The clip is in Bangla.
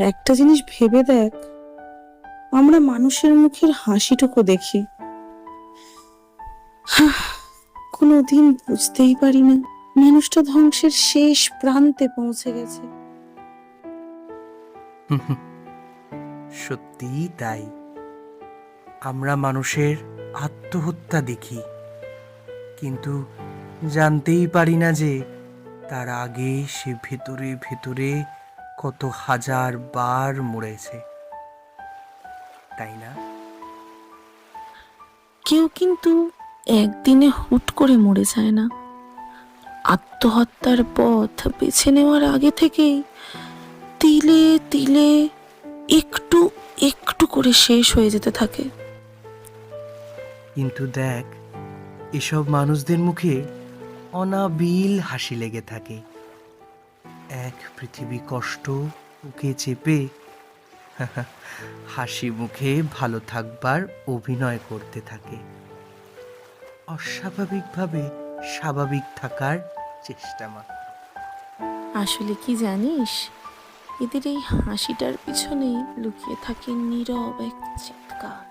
একটা জিনিস ভেবে দেখ, আমরা মানুষের মুখের হাসিটুকু দেখি। কোনোদিন বুঝতেই পারি না মানুষটা ধ্বংসের শেষ প্রান্তে পৌঁছে গেছে। সত্যিই তাই। আমরা মানুষের আত্মহত্যা দেখি। কিন্তু জানতেই পারি না যে তার আগে সে ভেতরে ভেতরে কত হাজার বার মরেছে। তাই না? কেউ কিন্তু একদিনে হুট করে মরে যায় না। আত্মহত্যার পথ বেছে নেওয়ার আগে থেকেই তিলে তিলে একটু একটু করে শেষ হয়ে যেতে থাকে। কিন্তু দেখ এসব মানুষদের মুখে অনাবিল হাসি লেগে থাকে। এক পৃথিবী কষ্ট বুকে চেপে হাসি মুখে ভালো থাকবার অভিনয় করতে থাকে। অস্বাভাবিকভাবে স্বাভাবিক থাকার চেষ্টা মাত্র। আসলে কি জানিস, এদের এই হাসিটার পিছনেই লুকিয়ে থাকে নীরব এক চিৎকার।